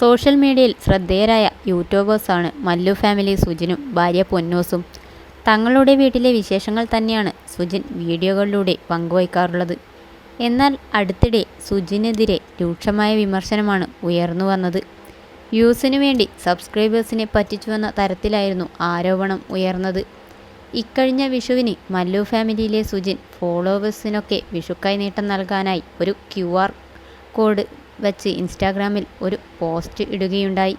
Social മീഡിയയിൽ ശ്രദ്ധേയരായ യൂട്യൂബേഴ്സാണ് Mallu family സുജിനും ഭാര്യ പൊന്നോസും തങ്ങളുടെ വീട്ടിലെ വിശേഷങ്ങൾ തന്നെയാണ് സുജിൻ വീഡിയോകളിലൂടെ പങ്കുവയ്ക്കാറുള്ളത്. എന്നാൽ അടുത്തിടെ സുജിനെതിരെ രൂക്ഷമായ വിമർശനമാണ് ഉയർന്നു വന്നത് വ്യൂസിനു വേണ്ടി സബ്സ്ക്രൈബേഴ്സിനെ പറ്റിച്ചുവെന്ന തരത്തിലായിരുന്നു ആരോപണം ഉയർന്നത്. ഇക്കഴിഞ്ഞ വിഷുവിന് മല്ലു ഫാമിലിയിലെ സുജിൻ ഫോളോവേഴ്സിനൊക്കെ വിഷുക്കൈനീട്ടം നൽകാനായി ഒരു ക്യുആർ കോഡ് വച്ച് ഇൻസ്റ്റാഗ്രാമിൽ ഒരു പോസ്റ്റ് ഇടുകയുണ്ടായി.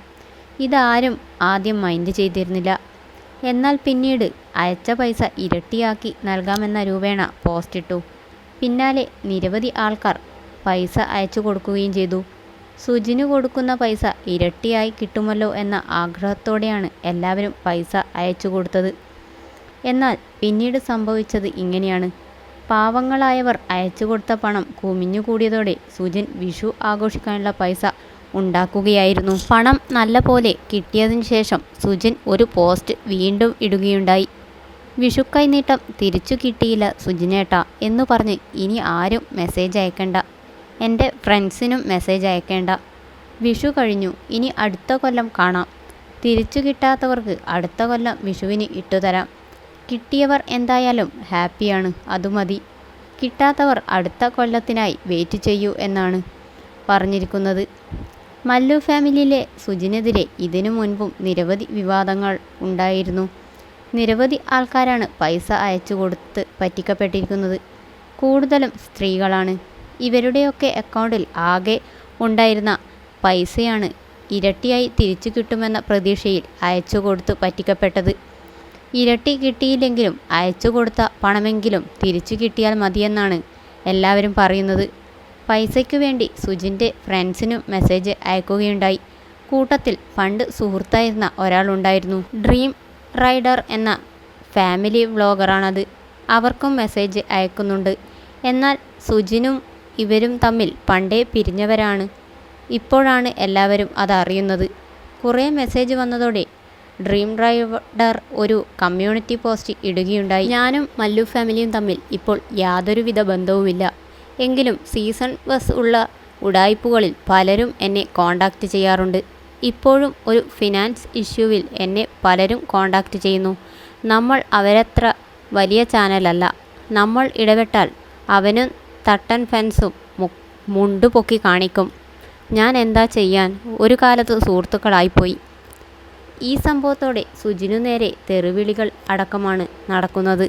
ഇതാരും ആദ്യം മൈൻഡ് ചെയ്തിരുന്നില്ല. എന്നാൽ പിന്നീട് അയച്ച പൈസ ഇരട്ടിയാക്കി നൽകാമെന്ന രൂപേണ പോസ്റ്റിട്ടു. പിന്നാലെ നിരവധി ആൾക്കാർ പൈസ അയച്ചു കൊടുക്കുകയും ചെയ്തു. സുജിന് കൊടുക്കുന്ന പൈസ ഇരട്ടിയായി കിട്ടുമല്ലോ എന്ന ആഗ്രഹത്തോടെയാണ് എല്ലാവരും പൈസ അയച്ചു കൊടുത്തത്. എന്നാൽ പിന്നീട് സംഭവിച്ചത് ഇങ്ങനെയാണ്. പാവങ്ങളായവർ അയച്ചു കൊടുത്ത പണം കുമിഞ്ഞുകൂടിയതോടെ സുജിൻ വിഷു ആഘോഷിക്കാനുള്ള പൈസ ഉണ്ടാക്കുകയായിരുന്നു. പണം നല്ലപോലെ കിട്ടിയതിനു ശേഷം സുജിൻ ഒരു പോസ്റ്റ് വീണ്ടും ഇടുകയുണ്ടായി. വിഷുക്കൈനീട്ടം തിരിച്ചു കിട്ടിയില്ല സുജിനേട്ട എന്ന് പറഞ്ഞ് ഇനി ആരും മെസ്സേജ് അയക്കണ്ട. എന്റെ ഫ്രണ്ട്സിനും മെസ്സേജ് അയക്കേണ്ട. വിഷു കഴിഞ്ഞു ഇനി അടുത്ത കൊല്ലം കാണാം. തിരിച്ചു കിട്ടാത്തവർക്ക് അടുത്ത കൊല്ലം വിഷുവിന് ഇട്ടുതരാം. കിട്ടിയവർ എന്തായാലും ഹാപ്പിയാണ് അതുമതി. കിട്ടാത്തവർ അടുത്ത കൊല്ലത്തിനായി വെയിറ്റ് ചെയ്യൂ എന്നാണ് പറഞ്ഞിരിക്കുന്നത്. മല്ലു ഫാമിലിയിലെ സുജിനെതിരെ ഇതിനു മുൻപും നിരവധി വിവാദങ്ങൾ ഉണ്ടായിരുന്നു. നിരവധി ആൾക്കാരാണ് പൈസ അയച്ചു കൊടുത്ത് പറ്റിക്കപ്പെട്ടിരിക്കുന്നത്. കൂടുതലും സ്ത്രീകളാണ്. ഇവരുടെയൊക്കെ അക്കൗണ്ടിൽ ആകെ ഉണ്ടായിരുന്ന പൈസയാണ് ഇരട്ടിയായി തിരിച്ചു കിട്ടുമെന്ന പ്രതീക്ഷയിൽ അയച്ചു കൊടുത്ത് പറ്റിക്കപ്പെട്ടത്. ഇരട്ടി കിട്ടിയില്ലെങ്കിലും അയച്ചു കൊടുത്ത പണമെങ്കിലും തിരിച്ചു കിട്ടിയാൽ മതിയെന്നാണ് എല്ലാവരും പറയുന്നത്. പൈസയ്ക്കു വേണ്ടി സുജിന്റെ ഫ്രണ്ട്സിനും മെസ്സേജ് അയക്കുകയുണ്ടായി. കൂട്ടത്തിൽ പണ്ട് സുഹൃത്തായിരുന്ന ഒരാളുണ്ടായിരുന്നു. ഡ്രീം റൈഡർ എന്ന ഫാമിലി വ്ലോഗറാണത്. അവർക്കും മെസ്സേജ് അയക്കുന്നുണ്ട്. എന്നാൽ സുജിനും ഇവരും തമ്മിൽ പണ്ടേ പിരിഞ്ഞവരാണ്. ഇപ്പോഴാണ് എല്ലാവരും അതറിയുന്നത്. കുറേ മെസ്സേജ് വന്നതോടെ ഡ്രീം ഡ്രൈവർ ഒരു കമ്മ്യൂണിറ്റി പോസ്റ്റ് ഇടുകയുണ്ടായി. ഞാനും മല്ലു ഫാമിലിയും തമ്മിൽ ഇപ്പോൾ യാതൊരുവിധ ബന്ധവുമില്ല. എങ്കിലും സീസൺ ബസ് ഉള്ള ഉടായ്പകളിൽ പലരും എന്നെ കോണ്ടാക്റ്റ് ചെയ്യാറുണ്ട്. ഇപ്പോഴും ഒരു ഫിനാൻസ് ഇഷ്യൂവിൽ എന്നെ പലരും കോണ്ടാക്റ്റ് ചെയ്യുന്നു. നമ്മൾ അവരത്ര വലിയ ചാനലല്ല. നമ്മൾ ഇടപെട്ടാൽ അവനും തട്ടൻ ഫെൻസും മുണ്ടുപൊക്കി കാണിക്കും. ഞാൻ എന്താ ചെയ്യാൻ ഒരു കാലത്ത് സുഹൃത്തുക്കളായിപ്പോയി. ഈ സംഭവത്തോടെ സുജിനു നേരെ തെറിവിളികൾ അടക്കമാണ് നടക്കുന്നത്.